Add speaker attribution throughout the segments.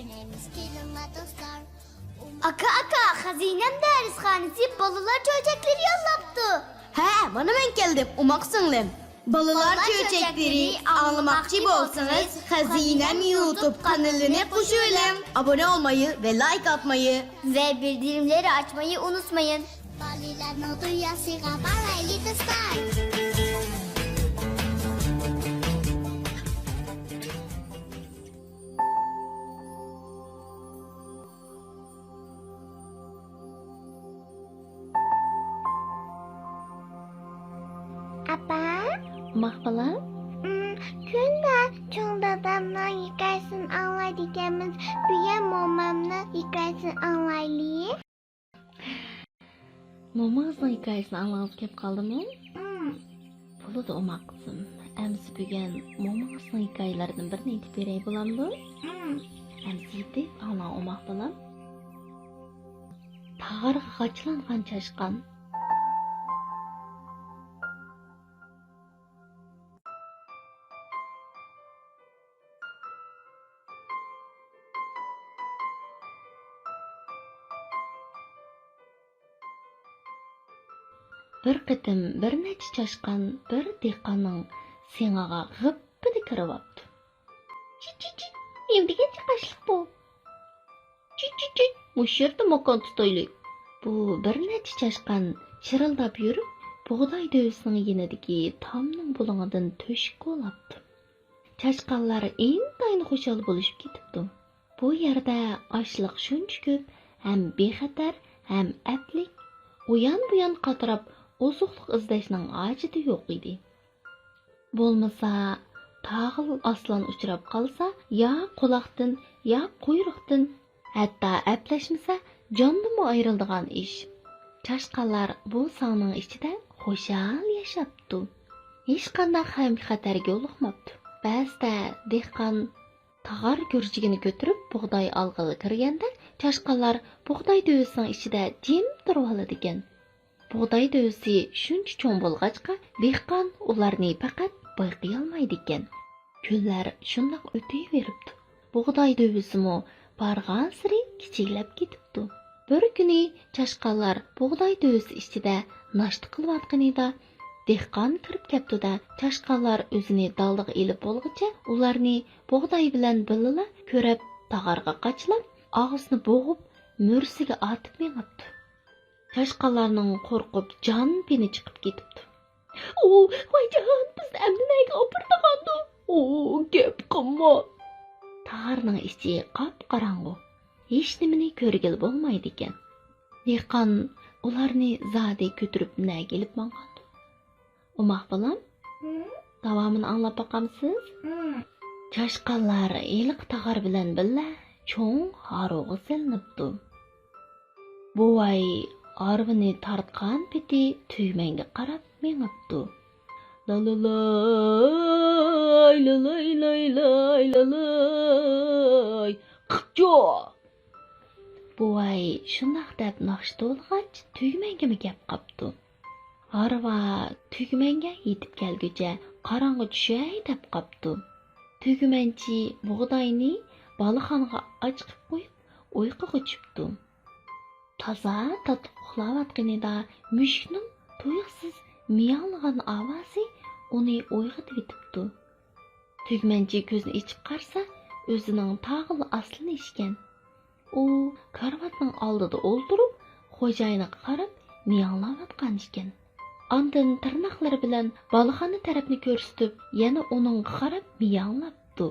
Speaker 1: oynarız kilimle dostlar. Um- aka aka hazinem deriz hanesi balılar çöcekleri yollattı.
Speaker 2: He bana ben geldim umaksınlım.
Speaker 3: Balılar çöcekleri anlamakçı olsanız hazinem YouTube kanalına koşuyorum.
Speaker 2: Abone olmayı ve like atmayı
Speaker 4: ve bildirimleri açmayı unutmayın. Balılar no duyası kapalı dostlar.
Speaker 2: Mahvala?
Speaker 1: Künder hmm, çoğundadanla yıkarsın anlay dikemiz büyüye momamla yıkarsın anlaylı.
Speaker 2: Momazla yıkarsın anlayıp kep kaldım ya. Hmm. Bulu da omaksın. Emsi büyüyen momazla yıkaylardan birini itip birey bulan bu.
Speaker 1: Hmm.
Speaker 2: Emsi yitip anla omak bulan. Tağar haçlangan çaşkan. бір қытым бір нәтші чашқан бір дейқаның сеңаға ғып бүді кіріп апты. Чи-чи-чи, емдеген чықашылық бұл. Чи-чи-чи, мүшерді мақан тұтайлы. Бұл бір нәтші чашқан шырылдап үріп, бұғдай дөсінің енедіге тамның бұлыңадын төшік ол апты. Чашқанлар ең дайын құшалы болышып кетіпті. Бұл ерді ашылық шөншкіп, әм бейхәтәр, әм әтлік, оян бұян қатырап, Ұзықлық ұздайшының ажеті оқ еді. Болмыса, тағыл аслан ұшырап қалса, я қолақтың, я қойрықтың, әтті әпләшімсе, жанды мұ айрылдыған іш. Чашқалар бұл саңның ішіден қошал ешапты. Ешқанда қайым қатарге ұлықмапты. Бәсті дейқан тағар көржігіні көтіріп, бұғдай алғылы кіргенде, чашқалар бұғдай дөйісің ішіде дем тұрвалы деген bug'doy dövisi shuncha cho'ng bo'lg'achqa dehqon ularni faqat boyqiy olmaydi ekan kunlar shundoq өте bug'doy dövisimi borgan siri kichiklab ketibdi bir kuni chashqanlar bug'doy dövisi ichida nashta qilayotgan кіріп dehqon kirib ketdida chashqanlar o'zini doldiga ilib bo'lg'icha ularni bug'doy bilan көріп, ko'rib tog'arga qachilab og'izni bo'g'ib mo'rsiga Ташқаларның қорқып, жан пені чықып кетіпті. О, байжан, бізді әмдін әйгі опырдығанды. О, кеп қымма. Тағарның істе қап қараңғы. Ешніміне көргел болмайды екен. Диқан оларны зады көтіріп нә келіп маңғанды. Омақ балам, давамын аңлап бақамсыз? Чашқалар елік тағар білән білі, чоң харуғы сілініпті. Бувай arvini tartqan peti tugmanga qarab mengibdi lalalay lalay laylay lalay qiqjo buvay shundoq deb noxshi to'lg'ach tugmangami gap qapdi arva tugmanga yetib kelguncha qorong'i tushay deb qapdi tugmanchi bug'doyni bolixonga ochiqib qo'yib uyquga uchibdi таза татып атқан еді мүшіктің тұйықсыз миялыған авасы оны ойғытып етіпті түгмәнче көзін ечіп қарса өзінің тағыл асылын ішкен о карваттың алдыда отырып қожайына қарап миялап атқан екен андын тырнақлары білән балахана тәріпіні көрсетіп яны оның қарап мияңлапты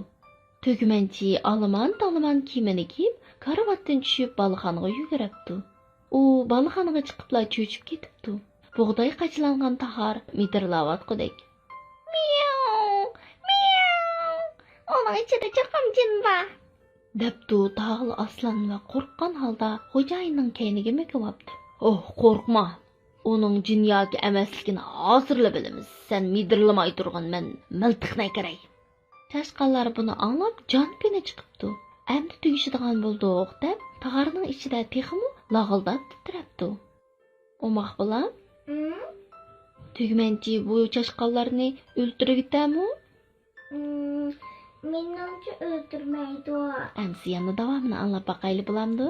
Speaker 2: түгмәнче алыман талыман киімін киіп карваттан түсіп балаханға жүгіріпті u balxonaga chiqibla cho'chib ketibdi bug'doy qachlangan tahar mitirlayotgudek uning ichida chaqimjin bor debdi tog'li va qo'rqqan holda xo'jayinning kayniga mekilyapti oh qo'rqma uning jin yoki emasligini hozirla bilamiz san midirlamay turgin men miltiqni kerak chashqanlar buni anglab jon chiqibdi лағылдап тітіреп тұ омақ бала түгмен тиіп ой чашқаларны өлтіріп итәму
Speaker 1: менімше өлтірмейді ғой
Speaker 2: әмсияны давамын аңлап бақайлы боламды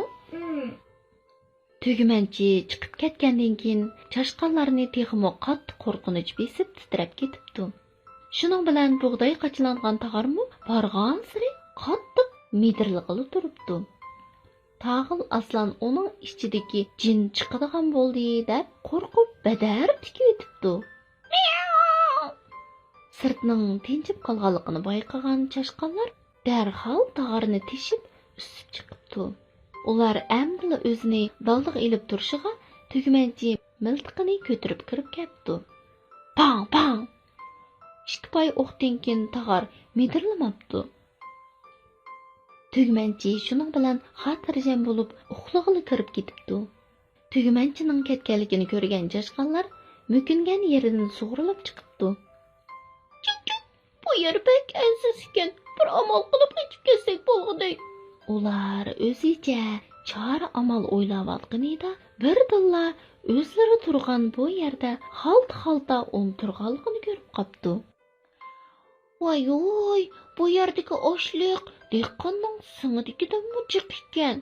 Speaker 2: түгіменчи чыгып кеткенден кийин чашкаларыны тихимо катты коркунуч бесип титиреп кетипту шунун билан бугдай качыланган тагарму барган сыри катты мидирлигылы туруптуу тағыл аслан оның ішідегі жин шыққан болды деп қорқып бәдәр тікетіпті сыртының тенчіп қалғалығын байқаған шашқалар хал тағарыны тешіп үсіп шығыпты олар әмділі өзіне далдық еліп тұршыға түгіменде мылтықыны көтіріп кіріп кәпті паң паң ішкіпай оқтенкен тағар медірлімапты Түгіменчі шының білән қатыр жән болып, ұқылығылы кіріп кетіпті. Түгіменчінің кәткәлігіні көрген жашқалар, мүкінген ерінің суғырылып чықыпты. Чүк-чүк, бұ ер бәк әнсіз кен, бір амал қылып әчіп кесек болғыдай. Олар өзі ече, чар амал ойлау алғынида, бір дылла өзлері тұрған бұ ерді қалт-қалта оң тұрғалығын көріп қапты. Ой-ой, бұ ердегі ошлық, dehqonning singdikidan mujiq ekan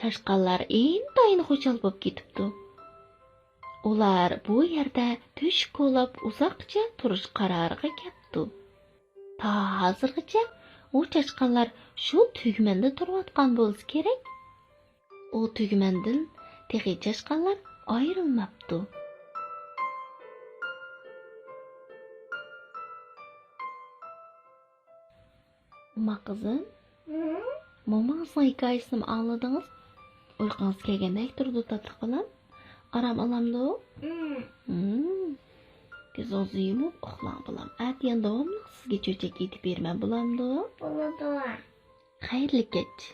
Speaker 2: chashqanlar intayin xo'jal bo'lib ketibdi ular bu yerda tush ko'lab uzoqcha turish qaroriga ketdi to hozirgacha u chashqanlar shu tugmanda turayotgan bo'lsa kerak u tugmandan texi chashqanlar ayrilmabdi кызым момаңыздын хикаясын аңладыңыз уйкуңуз келгенде турду татык балам арам аламдуу көзүңүз юмуп уклаң балам атыян давамлык сизге чөчөк итип бермем буламдуу болот ооба кайырлуу кеч